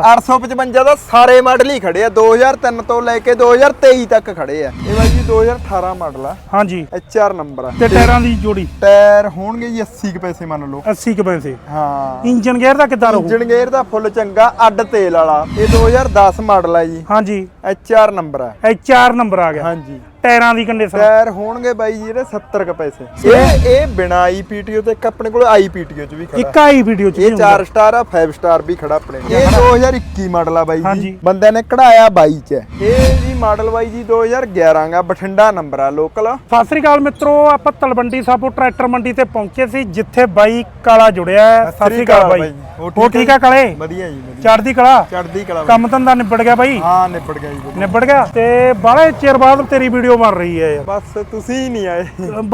855 ਦਾ ਸਾਰੇ ਮਾਡਲ ਹੀ ਖੜੇ ਆ। 2003 ਤੋਂ ਲੈ ਕੇ 2023 ਤੱਕ ਖੜੇ ਆ। ਇਹ ਬਾਈ ਜੀ 2018 ਮਾਡਲ ਆ। ਹਾਂਜੀ। HR ਨੰਬਰ ਆ। ਤੇ ਟਾਇਰਾਂ ਦੀ ਜੋੜੀ? ਟਾਇਰ ਹੋਣਗੇ ਜੀ 80 ਕੁ ਪੈਸੇ ਮੰਨ ਲਓ। 80 ਕੁ ਪੈਸੇ। ਹਾਂ। ਇੰਜਨ ਗੇਅਰ ਦਾ ਕਿੱਦਾਂ ਰਹੂ? ਇੰਜਣ ਗੇਅਰ ਦਾ ਫੁੱਲ ਚੰਗਾ ਅੱਡ ਤੇਲ ਵਾਲਾ। ਇਹ 2010 ਮਾਡਲ ਆ ਜੀ। ਹਾਂਜੀ। HR ਨੰਬਰ ਆ। HR ਨੰਬਰ ਆ ਗਿਆ। ਹਾਂਜੀ। ਟਾਇਰਾਂ ਦੀ ਕੰਡੀਸ਼ਨ ਟਾਇਰ ਹੋਣਗੇ ਬਾਈ ਜੀ ਇਹਦੇ 70 ਕੁ ਪੈਸੇ ਇਹ ਇਹ ਬਿਨਾ ਆਈਪੀਟੀਓ ਤੇ ਇੱਕ ਆਪਣੇ ਕੋਲ ਆਈਪੀਟੀਓ ਚ ਵੀ ਖੜਾ ਇੱਕ ਆਈ ਵੀਡੀਓ ਚ ਇਹ ਹੁੰਦਾ। 4 ਸਟਾਰ ਆ 5 ਸਟਾਰ ਵੀ ਖੜਾ ਆਪਣੇ ਇਹ 2021 ਮਾਡਲ ਆ ਬਾਈ ਹਾਂਜੀ। ਜੀ ਬੰਦੇ ਨੇ ਕਢਾਇਆ 22 ਚ ਹੈ। ਇਹ ਜੀ ਮਾਡਲ ਬਾਈ ਜੀ 2011 ਗਾ ਬਠਿੰਡਾ ਨੰਬਰ ਆ ਲੋਕਲ ਸਤਿ ਸ੍ਰੀ ਅਕਾਲ ਮਿੱਤਰੋ ਆਪਾਂ ਤਲਵੰਡੀ ਸਾਬੋ ਟਰੈਕਟਰ ਮੰਡੀ ਤੇ ਪਹੁੰਚੇ ਸੀ ਜਿੱਥੇ ਬਾਈ ਕਾਲਾ ਜੁੜਿਆ ਹੈ। ਸਤਿ ਸ੍ਰੀ ਅਕਾਲ ਬਾਈ। ਉਹ ਠੀਕ ਆ ਕਾਲੇ? ਵਧੀਆ ਜੀ ਵਧੀਆ। ਚੜਦੀ ਕਲਾ? ਚੜਦੀ ਕਲਾ। ਕੰਮ ਧੰਦਾ ਨਿਬੜ ਗਿਆ ਬਾਈ? ਹਾਂ ਨਿਪੜ ਗਿਆ ਜੀ। ਨਿਬੜ ਗਿਆ। ਤੇ ਬਾਹਲੇ ਚਿਰ ਬਾਅਦ ਤੇਰੀ ਵੀਡੀਓ ਬਣ ਰਹੀ ਹੈ। ਯਾਰ ਬਸ ਤੁਸੀਂ ਹੀ ਨਹੀਂ ਆਏ।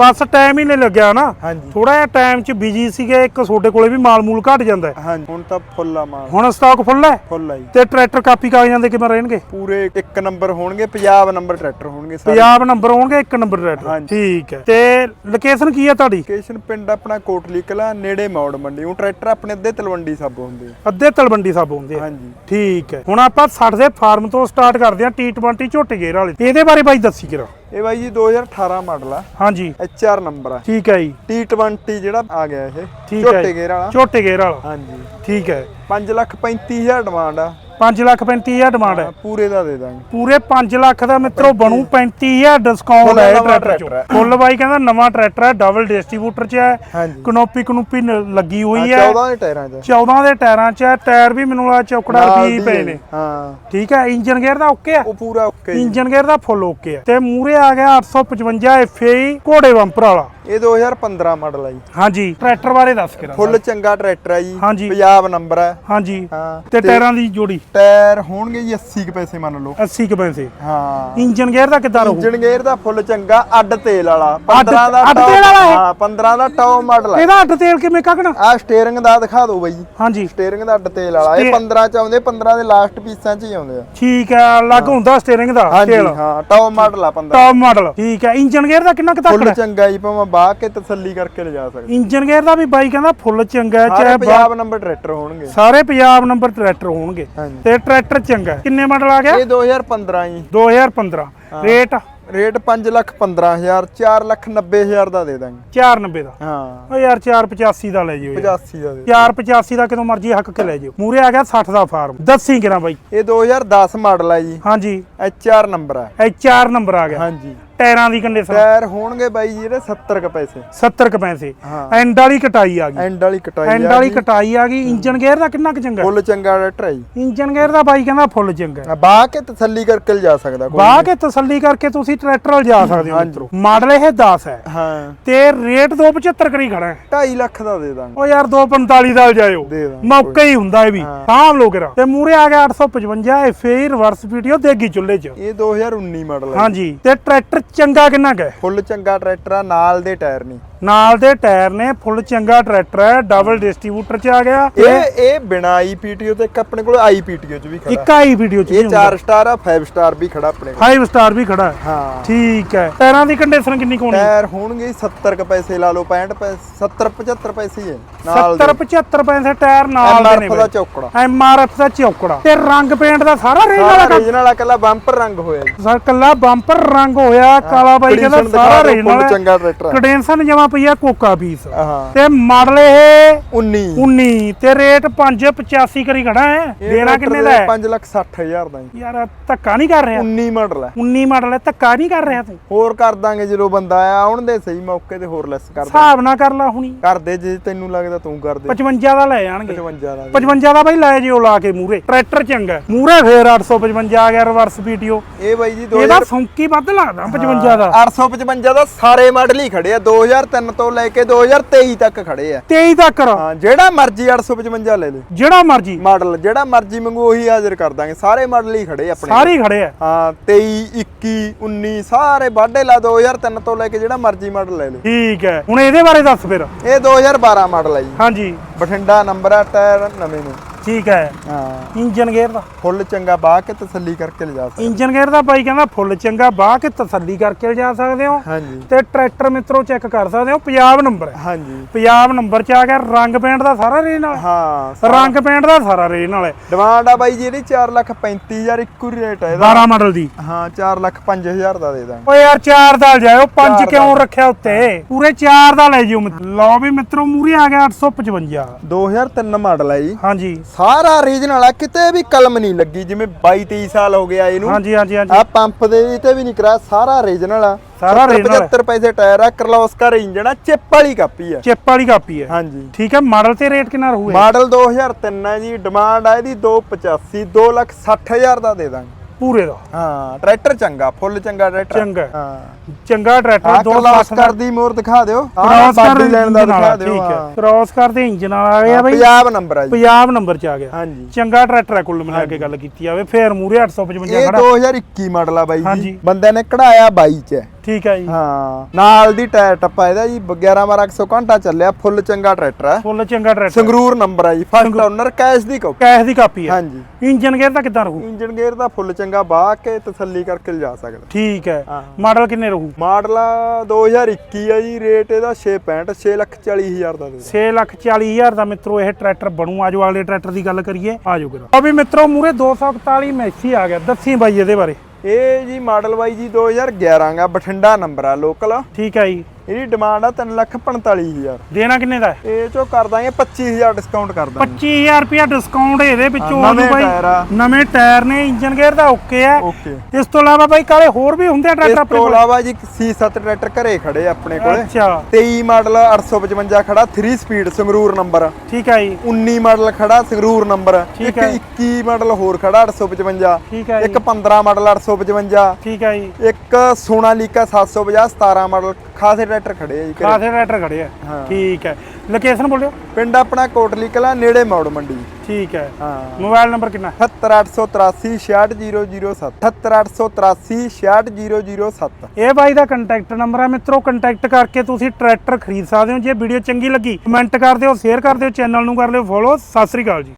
ਬਸ ਟਾਈਮ ਹੀ ਨਹੀਂ ਲੱਗਿਆ ਨਾ। ਥੋੜਾ ਜਿਹਾ ਟਾਈਮ ਚ ਬਿਜ਼ੀ ਸੀਗੇ ਇੱਕ ਤੁਹਾਡੇ ਕੋਲੇ ਵੀ ਮਾਲ ਮੂਲ ਘਟ ਜਾਂਦਾ ਹੈ। ਹਾਂਜੀ ਹੁਣ ਤਾਂ ਫੁੱਲ ਆ ਮਾਲ। ਹੁਣ ਸਟਾਕ ਫੁੱਲ ਹੈ? ਫੁੱਲ ਜੀ। ਤੇ ਟਰੈਕਟਰ ਕਾਪੀ ਕਾਗਜ਼ਾਂ ਦੇ ਕਿਵੇਂ ਰਹਿਣਗੇ? ਪੂਰੇ ਇੱਕ ਨੰਬਰ ਹੋਣਗੇ। ਪੰਜਾਬ ਨੰਬਰ ਟਰੈਕਟਰ ਹੋਣਗੇ ਸਾਰੇ। ਪੰਜਾਬ ਨੰਬਰ ਹੋਣਗੇ ਇੱਕ ਨੰਬਰ ਟਰੈਕਟਰ ਹਾਂਜੀ। ਠੀਕ ਹੈ। ਤੇ ਲੋਕੇਸ਼ਨ ਕੀ ਹੈ ਤੁਹਾਡੀ? ਲੋਕੇਸ਼ਨ ਪਿੰਡ ਆਪਣਾ ਕੋਟਲੀ ਕਲਾ ਨੇੜੇ ਮੌੜ ਮੰਡੀ। ਉਹ ਟਰੈਕਟਰ ਆਪਣੇ ਅੱਧੇ ਤਲਵੰਡੀ ਸਾਬੋ ਹੁੰਦੇ ਆ। ਅੱਧੇ ਤਲਵੰਡੀ ਸਾਹਿਬ ਹੁੰਦੇ ਆ। ਹਾਂਜੀ। ਠੀਕ ਹੈ। ਹੁਣ ਆਪਾਂ 60 ਦੇ ਫਾਰਮ ਤੋਂ ਸਟਾਰਟ ਕਰਦੇ ਹਾਂ T20 ਝੋਟੇ ਗੇਰ ਵਾਲੇ। ਇਹਦੇ ਬਾਰੇ ਬਾਈ ਦੱਸੀ ਕਿਰਾ ਇਹ ਬਾਈ ਜੀ 2018 ਮਾਡਲ ਆ। ਹਾਂਜੀ। HR ਨੰਬਰ ਆ। ਠੀਕ ਹੈ ਜੀ। T20 ਜਿਹੜਾ ਆ ਗਿਆ ਇਹ। ਠੀਕ ਹੈ ਝੋਟੇ ਜੀ। ਗੇਰ ਵਾਲਾ। ਝੋਟੇ ਗੇਰ ਵਾਲਾ। ਹਾਂਜੀ। ਠੀਕ ਹੈ। 5 ਲੱਖ 35000 ਡਿਮਾਂਡ ਆ। 5 ਲੱਖ 35000 ਡਿਮਾਂਡ ਹੈ। ਪੂਰੇ ਦਾ ਦੇ ਦਾਂਗੇ। ਪੂਰੇ 5 ਲੱਖ ਦਾ ਮਿੱਤਰੋ ਬਣੂ 35000 ਡਿਸਕਾਊਂਟ ਹੈ ਟਰੈਕਟਰ ਚ। ਫੁੱਲ ਬਾਈ ਕਹਿੰਦਾ ਨਵਾਂ ਟਰੈਕਟਰ ਹੈ ਡਬਲ ਡਿਸਟ੍ਰੀਬਿਊਟਰ ਚ ਹੈ। ਕਨੋਪੀ ਕਨੋਪੀ ਲੱਗੀ ਹੋਈ ਹਾਂ, ਹੈ। 14 ਦੇ ਟਾਇਰਾਂ 'ਚ 14 ਦੇ ਟਾਇਰਾਂ ਚ ਹੈ ਟਾਇਰ ਵੀ ਮੈਨੂੰ ਲੱਗਦਾ ਚੌਕੜਾ ਵੀ ਪਏ। ਨੇ। ਹਾਂ। ਠੀਕ ਹੈ ਇੰਜਨ ਗੇਅਰ ਦਾ ਓਕੇ ਹੈ? ਉਹ ਪੂਰਾ ਓਕੇ ਇੰਜਨ ਗੇਅਰ ਦਾ ਫੁੱਲ ਓਕੇ ਹੈ। ਤੇ ਮੂਰੇ ਆ ਗਿਆ 855 FAE ਘੋੜੇ ਬੰਪਰ ਵਾਲਾ। ਇਹ 2015 ਮਾਡਲ ਆ ਜੀ। ਹਾਂਜੀ ਟਰੈਕਟਰ ਬਾਰੇ ਦੱਸ ਕੇ ਫੁੱਲ ਚੰਗਾ ਟਰੈਕਟਰ ਆ ਜੀ। ਪੰਜਾਬ ਨੰਬਰ ਆ ਹਾਂਜੀ। ਹਾਂ ਤੇ ਟਾਇਰਾਂ ਦੀ ਜੋੜੀ? ਟਾਇਰ ਹੋਣਗੇ ਜੀ 80 ਕੁ ਪੈਸੇ ਮੰਨ ਲਓ। 80 ਕੁ ਪੈਸੇ। ਹਾਂ। ਇੰਜਨ ਗੇਅਰ ਦਾ ਕਿੱਦਾਂ ਰਹੂ? ਇੰਜਣ ਗੇਅਰ ਦਾ ਫੁੱਲ ਚੰਗਾ ਅੱਡ ਤੇਲ ਵਾਲਾ। ਅੱਡ- 15 ਦਾ ਅੱਡ ਤੇਲ ਵਾਲਾ? ਹਾਂ 15 ਦਾ ਟੌਪ ਮਾਡਲ ਆ। ਇਹਦਾ ਅੱਡ ਤੇਲ ਕਿਵੇਂ ਕੱਢਣਾ? ਆ ਸਟੀਅਰਿੰਗ ਦਾ ਦਿਖਾ ਦਿਓ ਬਾਈ ਹਾਂਜੀ। ਸਟੀਅਰਿੰਗ ਦਾ ਅੱਡ ਤੇਲ ਵਾਲਾ। ਇਹ ਸਟੇ- 15 ਚ ਆਉਂਦੇ 15 ਦੇ ਲਾਸਟ ਪੀਸਾਂ ਚ ਹੀ ਆਉਂਦੇ ਆ। ਠੀਕ ਹੈ ਅਲੱਗ ਹੁੰਦਾ ਸਟੀਅਰਿੰਗ ਦਾ ਹਾਂਜੀ ਤੇਲ। ਹਾਂ ਟੌਪ ਮਾਡਲ ਆ 15 ਟੌਪ ਮਾਡਲ ਠੀਕ ਹੈ ਇੰਜਨ ਗੇਅਰ ਦਾ ਕਿੰਨਾ ਕੁ ਫੁੱਲ ਚੰਗਾ ਜੀ ਭਾਵੇਂ ਬਾਹ ਕੇ ਤਸੱਲੀ ਕਰਕੇ ਲਿਜਾ ਸਕਦੇ। ਇੰਜਨ ਗੇਅਰ ਦਾ ਵੀ ਬਾਈ ਕਹਿੰਦਾ ਫੁੱਲ ਚੰਗਾ ਹੈ, ਸਾਰੇ ਚਾਹੇ ਬਾ- ਪੰਜਾਬ ਨੰਬਰ ਟਰੈਕਟਰ ਹੋਣਗੇ। ਸਾਰੇ ਪੰਜਾਬ ਨੰਬਰ ਟਰੈਕਟਰ ਹੋਣਗੇ। ਹਾਂਜੀ। ਤੇ ਟਰੈਕਟਰ ਚੰਗਾ ਹੈ। ਕਿੰਨੇ ਮਾਡਲ ਆ ਗਿਆ? ਇਹ 2015 ਜੀ। 2015 ਰੇਟ? ਰੇਟ 5 ਲੱਖ 15000 4 ਲੱਖ 90000 ਦਾ ਦੇ ਦਾਂਗੇ। 490 ਦਾ? ਹਾਂ। ਓ ਯਾਰ 485 ਦਾ ਲੈ ਜਿਓ ਯਾਰ। 85 ਦਾ ਦੇ 485 ਦਾ ਕਿਦੋਂ ਮਰਜ਼ੀ ਹੱਕ ਕੇ ਲੈ ਜਿਓ। ਮੂਰੇ ਆ ਗਿਆ 60 ਦਾ ਫਾਰਮ। ਦੱਸੀ ਕਿਰਾਂ ਬਾਈ? ਇਹ 2010 ਮਾਡਲ ਆ ਜੀ। ਹਾਂਜੀ। HR ਨੰਬਰ ਆ। HR ਨੰਬਰ ਆ ਗਿਆ। ਹਾਂਜੀ। ਟਾਇਰਾਂ ਦੀ ਕੰਡੀਸ਼ਨ ਟਾਇਰ ਹੋਣਗੇ ਬਾਈ ਜੀ ਇਹਦੇ 70 ਕ ਪੈਸੇ। 70 ਕ ਪੈਸੇ। ਹਾਂ। ਐਂਡ ਵਾਲੀ ਕਟਾਈ ਆ ਗਈ। ਐਂਡ ਵਾਲੀ ਕਟਾਈ ਐਂਡ ਵਾਲੀ ਕਟਾਈ ਆ ਗਈ। ਇੰਜਨ ਗੇਅਰ ਦਾ ਕਿੰਨਾ ਕੁ ਚੰਗਾ? ਫੁੱਲ ਚੰਗਾ ਟਰੈਕਟਰ ਹੈ ਜੀ ਇੰਜਨ ਗੇਅਰ ਦਾ ਬਾਈ ਕਹਿੰਦਾ ਫੁੱਲ ਚੰਗਾ। ਹੈ। ਕੇ ਤਸੱਲੀ ਕਰਕੇ ਲਿਜਾ ਸਕਦਾ ਕੋਈ ਬਾਹ ਕੇ ਤਸੱਲੀ ਕਰਕੇ ਤੁਸੀਂ ਟਰੈਕਟਰ ਵੱਲ ਜਾ ਸਕਦੇ ਹੋ ਹਾਂਜੀ। ਮਿੱਤਰੋ। ਮਾਡਲ ਇਹ 10 ਹੈ। ਹਾਂ। ਤੇ ਰੇਟ 275 ਕਰੀ ਖੜਾ ਹੈ। 2.5 ਲੱਖ ਦਾ ਦੇ ਦਾਂਗੇ। ਓ ਯਾਰ 245 ਦਾ ਜਾਇਓ। ਦੇ ਦਾਂਗੇ ਮੌਕਾ ਹੀ ਹੁੰਦਾ ਇਹ ਵੀ। ਹਾਂ। ਸਾਂਭ ਲੋ ਕਿਰਾ। ਤੇ ਮੂਰੇ ਆ ਗਿਆ 855 ਐਫਏ ਰਿਵਰਸ ਵੀਡੀਓ ਦੇਗੀ ਚੁੱਲ੍ਹੇ 'ਚ। ਇਹ 2019 ਮਾਡਲ ਹੈ। ਹਾਂਜੀ। ਤੇ ਟਰੈਕਟਰ ਚੰਗਾ ਕਿੰਨਾ ਕੁ ਹੈ? ਫੁੱਲ ਚੰਗਾ ਟਰੈਕਟਰ ਆ ਨਾਲ ਦੇ ਟਾਇਰ ਨਹੀਂ ਨਾਲ ਦੇ ਟਾਇਰ ਨੇ ਫੁੱਲ ਚੰਗਾ ਟਰੈਕਟਰ ਹੈ ਡਬਲ ਡਿਸਟ੍ਰੀਬਿਊਟਰ 'ਚ ਆ ਗਿਆ। ਇਹ ਇਹ ਬਿਨਾ ਆਈਪੀਟੀਓ ਤੇ ਇੱਕ ਆਪਣੇ ਕੋਲ ਆਈਪੀਟੀਓ ਚ ਵੀ ਖੜਾ। ਇੱਕ ਆਈ ਵੀਡੀਓ 'ਚ ਇਹ 4 ਸਟਾਰ ਆ 5 ਸਟਾਰ ਵੀ ਖੜਾ ਆਪਣੇ ਕੋਲ। 5 ਸਟਾਰ ਵੀ ਖੜਾ ਹੈ। ਠੀਕ ਹੈ। ਟਾਇਰਾਂ ਦੀ ਕੰਡੀਸ਼ਨ ਕਿੰਨੀ ਕੋਣੀ ਟਾਇਰ ਹੋਣਗੇ 70 ਕ ਪੈਸੇ ਲਾ ਲਓ 65 ਪੈਸੇ 70 75 ਪੈਸੇ ਹੀ ਨਾਲ 70 75 ਪੈਸੇ ਟਾਇਰ ਨਾਲ ਦੇ ਐਮਆਰਐਫ ਨੇ ਦਾ ਚੌਕੜਾ। ਐਮਆਰਐਫ ਦਾ ਚੌਕੜਾ। ਤੇ ਰੰਗ ਪੇਂਟ ਦਾ ਸਾਰਾ ਰੇਂਜ ਵਾਲਾ ਰੀਜਨਲ ਵਾਲਾ ਕੱਲਾ ਬੰਪਰ ਰੰਗ ਹੋਇਆ ਜੀ। ਸਰ ਕੱਲਾ ਬੰਪਰ ਰੰਗ ਹੋਇਆ ਕਾਲਾ ਬਾਈ ਕਹਿੰਦਾ ਸਾਰਾ ਰੇਂਜ ਵਾਲਾ। ਚੰਗਾ ਟਰੈਕਟਰ ਆ। ਕਡੈਂਸਨ ਜਮਾ ਪਈ ਆ ਕੋਕਾ ਪੀਸ। ਹਾਂ ਤੇ ਮਾਡਲ ਇਹ 19 19 ਤੇ ਰੇਟ 585 ਕਰੀ ਖੜਾ ਹੈ। ਦੇਣਾ ਕਿੰਨੇ ਦਾ ਹੈ? 5 ਲੱਖ 60 ਹਜ਼ਾਰ ਦਾ ਜੀ। ਯਾਰ ਧੱਕਾ ਨਹੀਂ ਕਰ ਰਿਹਾ। 19 ਮਾਡਲ ਹੈ। 19 ਮਾਡਲ ਹੈ ਧੱਕਾ ਨਹੀਂ ਕਰ ਰਿਹਾ ਤੂੰ। ਹੋਰ ਕਰ ਦਾਂਗੇ ਜਦੋਂ ਬੰਦਾ ਆਇਆ ਆਉਣ ਦੇ ਸਹੀ ਮੌਕੇ ਤੇ ਹੋਰ ਲੈਸ ਕਰ ਦਾਂਗੇ ਹਿਸਾਬ ਨਾ ਕਰ ਲਾ ਹੁਣੀ। ਕਰ ਦੇ ਜੇ ਤੈਨੂੰ ਲੱਗਦਾ ਤੂੰ ਕਰ ਦੇ। 55 ਦਾ ਲੈ ਜਾਣਗੇ। 55 ਦਾ 55 ਦਾ ਬਾਈ ਲੈ ਜਿਓ ਲਾ ਕੇ ਮੂਰੇ ਟਰੈਕਟਰ ਚੰਗਾ। ਮੂਰੇ ਫੇਰ 855 ਆ ਗਿਆ ਰਿਵਰਸ ਪੀਟੀਓ। ਇਹ ਬਾਈ ਜੀ ਇਹਦਾ 2000 ਸੌਂਕੀ ਵੱਧ ਲੱਗਦਾ 55 ਦਾ। 855 ਦਾ ਸਾਰੇ ਮਾਡਲ ਹੀ ਖੜੇ ਆ। 2003 ਤੋਂ ਲੈ ਕੇ 2023 ਤੱਕ ਖੜੇ ਆ। 23 ਤੱਕ। ਹਾਂ ਜਿਹੜਾ ਮਰਜ਼ੀ 855 ਲੈ ਲੈ ਜਿਹੜਾ ਮਰਜ਼ੀ। ਮਾਡਲ ਜਿਹੜਾ ਮਰਜ਼ੀ ਮੰਗੂ ਉਹੀ ਹਾਜ਼ਰ ਕਰ ਦਾਂਗੇ। ਸਾਰੇ ਮਾਡਲ ਹੀ ਖੜੇ ਆਪਣੇ ਸਾਰੇ ਹੀ ਖੜੇ ਆ। ਹਾਂ 23 21 19 ਸਾਰੇ ਵਾਢੇ ਲਾ 2003 ਤੋਂ ਲੈ ਕੇ ਜਿਹੜਾ ਮਰਜ਼ੀ ਮਾਡਲ ਲੈ ਲੈ ਠੀਕ ਹੈ। ਹੁਣ ਇਹਦੇ ਬਾਰੇ ਦੱਸ ਫਿਰ। ਇਹ 2012 ਮਾਡਲ ਹੈ ਜੀ। ਹਾਂਜੀ। ਬਠਿੰਡਾ ਨੰਬਰ ਆ ਟਾਇਰ ਨਵੇਂ ਨੇ। ਠੀਕ ਹੈ। ਹਾਂ। ਇੰਜਨ ਗੇਅਰ ਦਾ। ਫੁੱਲ ਚੰਗਾ ਬਾਹ ਕੇ ਤਸੱਲੀ ਕਰਕੇ ਲਿਜਾ ਸਕਦੇ ਇੰਜਨ ਗੇਅਰ ਦਾ ਬਾਈ ਕਹਿੰਦਾ ਫੁੱਲ ਚੰਗਾ ਬਾਹ ਕੇ ਤਸੱਲੀ ਕਰਕੇ ਜਾ ਸਕਦੇ ਹੋ। ਹਾਂਜੀ। ਤੇ ਟਰੈਕਟਰ ਮਿੱਤਰੋ ਚੈੱਕ ਕਰ ਸਕਦੇ ਹੋ ਪੰਜਾਬ ਨੰਬਰ ਹੈ। ਹਾਂਜੀ। ਪੰਜਾਬ ਨੰਬਰ ਚ ਆ ਗਿਆ ਰੰਗ ਪੇਂਟ ਦਾ ਸਾਰਾ ਰੇਨ ਨਾਲ। ਹਾਂ ਰੰਗ ਪੇਂਟ ਦਾ ਸਾਰਾ ਰੇਨ ਨਾਲ ਹੈ। ਡਿਮਾਂਡ ਆ ਬਾਈ ਜੀ ਇਹਦੀ 4 ਲੱਖ 35000 ਇੱਕੋ ਰੇਟ ਹੈ ਇਹਦਾ। 12 ਮਾਡਲ ਦੀ। ਹਾਂ 4 ਲੱਖ 5000 ਦਾ ਦੇ ਦਾਂਗੇ। ਓ ਯਾਰ ਚਾਰ ਦਾ ਜਾਇਓ ਪੰਜ ਚਾਰ ਕਿਉਂ ਦਾ। ਰੱਖਿਆ ਉੱਤੇ? ਪੂਰੇ ਚਾਰ ਦਾ ਲੈ ਜਿਓ। ਲਓ ਵੀ ਮਿੱਤਰੋ ਮੂਰੇ ਆ ਗਿਆ 855 2003 ਮਾਡਲ ਹੈ ਜੀ। ਹਾਂਜੀ। ਸਾਰਾ ਰੀਜਨਲ ਆ ਕਿਤੇ ਵੀ ਕਲਮ ਨਹੀਂ ਲੱਗੀ ਜਿਵੇਂ 22 23 ਸਾਲ ਹੋ ਗਿਆ ਇਹਨੂੰ। ਹਾਂਜੀ ਹਾਂਜੀ ਹਾਂਜੀ। ਆ ਪੰਪ ਦੇ ਵੀ ਤੇ ਵੀ ਨਹੀਂ ਕਰਾ ਸਾਰਾ ਰੀਜਨਲ ਆ। ਸਾਰਾ 70 original ਹੈ। 75 ਪੈਸੇ ਟਾਇਰ ਆ ਕਰਲੋਸਕਰ ਇੰਜਨ ਆ ਚਿੱਪ ਵਾਲੀ ਕਾਪੀ ਆ। ਚਿੱਪ ਵਾਲੀ ਕਾਪੀ ਹੈ ਹਾਂਜੀ। ਠੀਕ ਹੈ ਮਾਡਲ ਤੇ ਰੇਟ ਕਿੰਨਾ ਰਹੂ ਇਹ? ਮਾਡਲ 2003 ਹੈ ਜੀ ਡਿਮਾਂਡ ਆ ਇਹਦੀ 285 2 ਲੱਖ 60000 ਦਾ ਦੇ ਦਾਂਗੇ। ਪੂਰੇ ਦਾ। ਹਾਂ ਟਰੈਕਟਰ ਚੰਗਾ ਫੁੱਲ ਚੰਗਾ ਟਰੈਕਟਰ। ਚੰਗਾ। ਹਾਂ। ਚੰਗਾ ਟਰੈਕਟਰ ਦੋ ਕਰਲੋਸਕਰ ਦੀ ਮੋਰ ਦਿਖਾ ਦਿਓ। ਕ੍ਰਾਸ ਕਰ ਲੈਣ ਦਾ ਦਿਖਾ ਦਿਓ ਠੀਕ ਹੈ। ਕ੍ਰਾਸ ਕਰਦੇ ਇੰਜਨ ਵਾਲਾ ਆ ਗਿਆ ਬਈ। ਪੰਜਾਬ ਨੰਬਰ ਆ ਜੀ। ਪੰਜਾਬ ਨੰਬਰ ਚ ਆ ਗਿਆ। ਹਾਂਜੀ। ਚੰਗਾ ਟਰੈਕਟਰ ਹੈ ਕੁੱਲ ਮਿਲਾ ਕੇ ਗੱਲ ਕੀਤੀ ਜਾਵੇ। ਫੇਰ ਮੂਰੇ 855 ਇਹ ਖੜਾ। 2021 ਮਾਡਲ ਆ ਬਾਈ ਜੀ। ਬੰਦੇ ਨੇ ਕਢਾਇਆ 22 ਚ। ਹੈ। ਠੀਕ ਹੈ ਜੀ। ਹਾਂ ਨਾਲ ਦੀ ਟਾਇਰ ਟੱਪਾ ਇਹਦਾ ਜੀ 11 12 100 ਘੰਟਾ ਚੱਲਿਆ ਫੁੱਲ ਚੰਗਾ ਟਰੈਕਟਰ ਹੈ ਫੁੱਲ ਚੰਗਾ ਟਰੈਕਟਰ ਸੰਗਰੂਰ ਨੰਬਰ ਆ ਜੀ ਫਸਟ ਓਨਰ ਕੈਸ਼ ਦੀ ਕਾਪੀ ਕੈਸ਼ ਦੀ ਕਾਪੀ ਹੈ ਹਾਂਜੀ। ਇੰਜਨ ਗੇਅਰ ਦਾ ਕਿੱਦਾਂ ਰਹੂ? ਇੰਜਨ ਗੇਅਰ ਦਾ ਫੁੱਲ ਚੰਗਾ ਬਾਹ ਕੇ ਤਸੱਲੀ ਕਰਕੇ ਲਿਜਾ ਸਕਦਾ। ਠੀਕ ਹੈ। ਹਾਂ। ਮਾਡਲ ਕਿੰਨੇ ਰਹੂ? ਮਾਡਲ ਆ 2021 ਆ ਜੀ ਰੇਟ ਇਹਦਾ 665 6 ਲੱਖ 40 ਹਜ਼ਾਰ ਦਾ ਦੇ। 6 ਲੱਖ 40 ਹਜ਼ਾਰ ਦਾ ਮਿੱਤਰੋ ਇਹ ਟਰੈਕਟਰ ਬਣੂ। ਆਜੋ ਅਗਲੇ ਟਰੈਕਟਰ ਦੀ ਗੱਲ ਕਰੀਏ ਆਜੋ ਕਰਾ ਅਭੀ ਮਿੱਤਰੋ ਮੂਰੇ 241 ਮੈਸੀ ਆ ਗਿਆ। ਦੱਸੀ ਬਾਈ ਇਹਦੇ ਬਾਰੇ। ਇਹ ਜੀ ਮਾਡਲ ਬਾਈ ਜੀ 2011 ਗਾ ਬਠਿੰਡਾ ਨੰਬਰ ਆ ਲੋਕਲ ਠੀਕ ਹੈ ਜੀ। ਇਹਦੀ ਡਿਮਾਂਡ ਆ 3 ਲੱਖ 45 ਹਜ਼ਾਰ। ਦੇਣਾ ਕਿੰਨੇ ਦਾ ਇਹ ਚੋਂ ਕਰ ਦਾਂਗੇ 25000 ਡਿਸਕਾਊਂਟ ਕਰ ਦਾਂਗੇ। 25000 ਰੁਪਿਆ ਡਿਸਕਾਊਂਟ ਇਹਦੇ ਵਿੱਚੋਂ ਹਾਂ, ਆਜੂ ਨਵੇਂ ਬਾਈ। ਟਾਇਰ ਆ। ਨਵੇਂ ਟਾਇਰ ਨੇ ਇੰਜਨ ਗੇਅਰ ਦਾ ਓਕੇ ਓਕੇ ਇਸ ਤੋਂ ਇਲਾਵਾ ਬਾਈ ਕਾਲੇ ਹੋਰ ਵੀ ਹੁੰਦੇ ਆ ਇਸ ਟਰੈਕਟਰ ਆਪਣੇ ਤੋਂ ਕੋਲ? ਇਲਾਵਾ ਜੀ C7 ਟਰੈਕਟਰ ਘਰੇ ਖੜੇ ਆ ਆਪਣੇ ਕੋਲੇ। ਅੱਛਾ। 23 ਮਾਡਲ 855 ਖੜਾ 3 ਸਪੀਡ ਸੰਗਰੂਰ ਨੰਬਰ ਠੀਕ ਹੈ ਜੀ। 19 ਮਾਡਲ ਖੜਾ ਸੰਗਰੂਰ ਨੰਬਰ ਠੀਕ ਇੱਕ ਹੈ। 21 ਮਾਡਲ ਹੋਰ ਖੜਾ 855 ਠੀਕ ਹੈ ਇੱਕ ਜੀ 15 ਮਾਡਲ 855 ਠੀਕ ਹੈ ਜੀ। ਇੱਕ ਸੋਨਾਲੀਕਾ 750 17 ਮਾਡਲ ਖਾਸੇ ਟਰੈਕਟਰ ਖੜੇ ਆ ਜੀ ਘਰੇ। ਖਾਸੇ ਟਰੈਕਟਰ ਖੜੇ ਆ। ਹਾਂ। ਠੀਕ ਹੈ। ਲੋਕੇਸ਼ਨ ਬੋਲਿਓ ਪਿੰਡ ਆਪਣਾ ਕੋਟਲੀ ਕਲਾ ਨੇੜੇ ਮੌੜ ਮੰਡੀ। ਠੀਕ ਹੈ। ਹਾਂ। ਮੋਬਾਈਲ ਨੰਬਰ ਕਿੰਨਾ? 78883 66007 78883 66007 ਇਹ ਬਾਈ ਦਾ ਕੰਟੈਕਟ ਨੰਬਰ ਹੈ ਮਿੱਤਰੋ ਕੰਟੈਕਟ ਕਰਕੇ ਤੁਸੀਂ ਟਰੈਕਟਰ ਖਰੀਦ ਸਕਦੇ ਹੋ। ਜੇ ਵੀਡੀਓ ਚੰਗੀ ਲੱਗੀ ਕਮੈਂਟ ਕਰ ਦਿਓ ਸ਼ੇਅਰ ਕਰ ਦਿਓ ਚੈਨਲ ਨੂੰ ਕਰ ਲਿਓ ਫੋਲੋ ਸਤਿ ਸ੍ਰੀ ਅਕਾਲ ਜੀ।